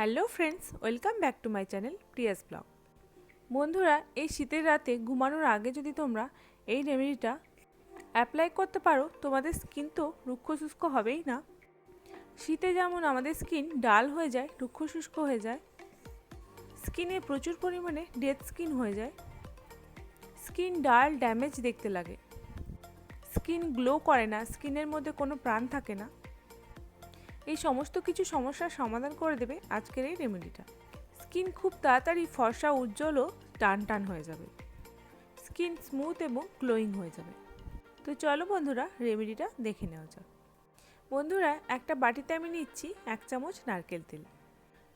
Hello friends, welcome back to my channel Priya's blog. বন্ধুরা, এই শীতের রাতে ঘুমানোর আগে যদি তোমরা এই রেমেডিটা অ্যাপ্লাই করতে পারো, তোমাদের স্কিন তো রুক্ষ শুষ্ক হবেই না। শীতে যেমন আমাদের স্কিন ডাল হয়ে যায়, রুক্ষ শুষ্ক হয়ে যায় স্কিনে প্রচুর পরিমাণে ডেড স্কিন হয়ে যায়। স্কিন ডাল ড্যামেজ দেখতে লাগে। স্কিন গ্লো করে না স্কিনের মধ্যে কোনো প্রাণ থাকে না। এই সমস্ত কিছু সমস্যার সমাধান করে দেবে আজকের এই রেমেডিটা। স্কিন খুব তাড়াতাড়ি ফর্সা, উজ্জ্বল ও টান টান হয়ে যাবে। স্কিন স্মুথ এবং গ্লোয়িং হয়ে যাবে। তো চলো বন্ধুরা, রেমেডিটা দেখে নেওয়া যাক। বন্ধুরা, একটা বাটিতে আমি নিচ্ছি এক চামচ নারকেল তেল।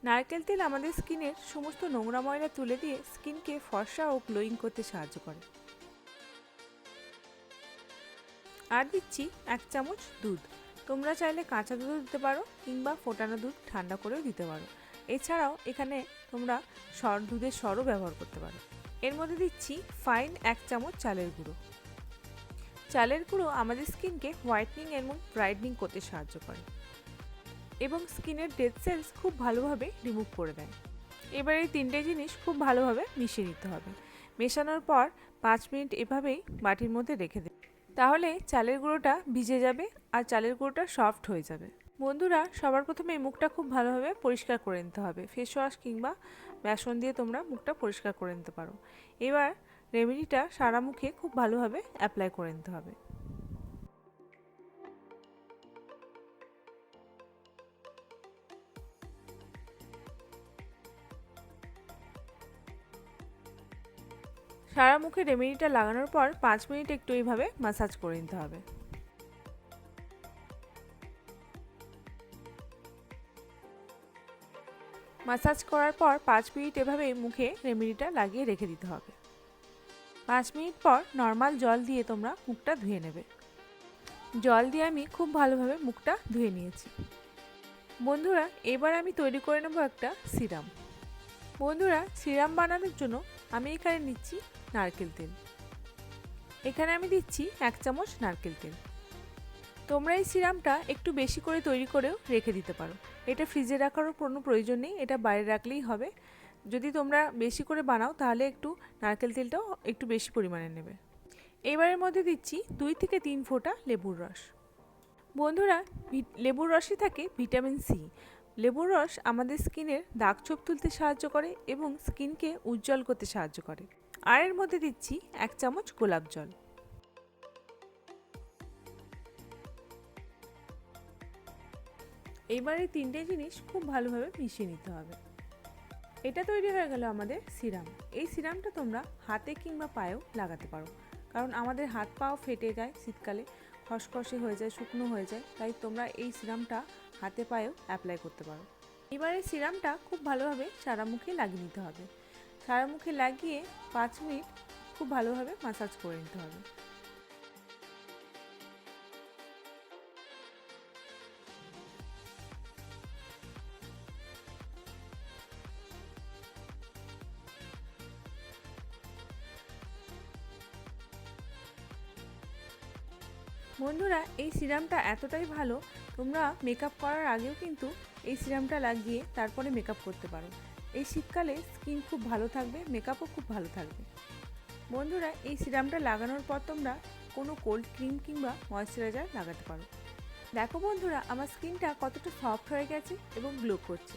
নারকেল তেল আমাদের স্কিনের সমস্ত নোংরা ময়লা তুলে দিয়ে স্কিনকে ফর্সা ও গ্লোয়িং করতে সাহায্য করে। আর দিচ্ছি এক চামচ দুধ। তোমরা চাইলে কাঁচা দুধও দিতে পারো কিংবা ফোটানো দুধ ঠান্ডা করেও দিতে পারো। এছাড়াও এখানে তোমরা সর দুধের সরও ব্যবহার করতে পারো। এর মধ্যে দিচ্ছি ফাইন এক চামচ চালের গুঁড়ো। চালের গুঁড়ো আমাদের স্কিনকে হোয়াইটনিং এবং ব্রাইটনিং করতে সাহায্য করে এবং স্কিনের ডেড সেলস খুব ভালোভাবে রিমুভ করে দেয়। এবার এই তিনটে জিনিস খুব ভালোভাবে মিশিয়ে নিতে হবে। মেশানোর পর পাঁচ মিনিট এভাবেই বাটির মধ্যে রেখে দেবে তাহলে চালের গুঁড়োটা ভিজে যাবে আর চালের গুঁড়োটা সফট হয়ে যাবে। বন্ধুরা, সবার প্রথমে মুখটা খুব ভালোভাবে পরিষ্কার করে নিতে হবে। ফেস ওয়াশ কিংবা বেসন দিয়ে তোমরা মুখটা পরিষ্কার করে নিতে পারো। এবার রেমেডিটা সারা মুখে খুব ভালোভাবে অ্যাপ্লাই করে নিতে হবে। সারা মুখে রেমেডিটা লাগানোর পর পাঁচ মিনিট একটু এইভাবে মাসাজ করে নিতে হবে। মাসাজ করার পর পাঁচ মিনিট এভাবে মুখে রেমেডিটা লাগিয়ে রেখে দিতে হবে। পাঁচ মিনিট পর নর্মাল জল দিয়ে তোমরা মুখটা ধুয়ে নেবে। জল দিয়ে আমি খুব ভালোভাবে মুখটা ধুয়ে নিয়েছি। বন্ধুরা, এবার আমি তৈরি করে নেব একটা সিরাম। বন্ধুরা, সিরাম বানানোর জন্য আমি এখানে নিচ্ছি নারকেল তেল। এখানে আমি দিচ্ছি এক চামচ নারকেল তেল। তোমরা এই সিরামটা একটু বেশি করে তৈরি করেও রেখে দিতে পারো। এটা ফ্রিজে রাখারও কোনো প্রয়োজন নেই, এটা বাইরে রাখলেই হবে। যদি তোমরা বেশি করে বানাও, তাহলে একটু নারকেল তেলটাও একটু বেশি পরিমাণে নেবে। এবারের মধ্যে দিচ্ছি দুই থেকে তিন ফোঁটা লেবুর রস। বন্ধুরা লেবুর রসে থাকে ভিটামিন সি। লেবুর রস আমাদের স্কিনের দাগ ছোপ তুলতে সাহায্য করে এবং স্কিনকে উজ্জ্বল করতে সাহায্য করে। আর এর মধ্যে দিচ্ছি এক চামচ গোলাপ জল। এইবার এই তিনটে জিনিস খুব ভালোভাবে মিশিয়ে নিতে হবে। এটা তৈরি হয়ে গেল আমাদের সিরাম। এই সিরামটা তোমরা হাতে কিংবা পায়েও লাগাতে পারো। কারণ আমাদের হাত পাও ফেটে যায় শীতকালে, খসখসে হয়ে যায়, শুকনো হয়ে যায়। তাই তোমরা এই সিরামটা হাতে পায়েও অ্যাপ্লাই করতে পারো। এবারে সিরামটা খুব ভালোভাবে সারা মুখে লাগিয়ে নিতে হবে। সারা মুখে লাগিয়ে পাঁচ মিনিট খুব ভালোভাবে মাসাজ করে নিতে হবে। বন্ধুরা, এই সিরামটা এতটাই ভালো তোমরা মেকআপ করার আগেও কিন্তু এই সিরামটা লাগিয়ে তারপরে মেকআপ করতে পারো। এই শীতকালে স্কিন খুব ভালো থাকবে মেকআপও খুব ভালো থাকবে। বন্ধুরা, এই সিরামটা লাগানোর পর তোমরা কোনো কোল্ড ক্রিম কিংবা ময়শ্চারাইজার লাগাতে পারো। দেখো বন্ধুরা, আমার স্কিনটা কতটা সফট হয়ে গেছে এবং গ্লো করছে।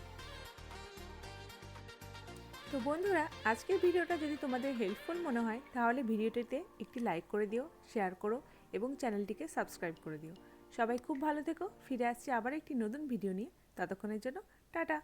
তো বন্ধুরা, আজকের ভিডিওটা যদি তোমাদের হেল্পফুল মনে হয়, তাহলে ভিডিওটিতে একটি লাইক করে দিও শেয়ার করো এবং চ্যানেলটিকে সাবস্ক্রাইব করে দিও। সবাই খুব ভালো থেকো। ফিরে আসছি আবার একটি নতুন ভিডিও নিয়ে। ততক্ষণের জন্য টাটা।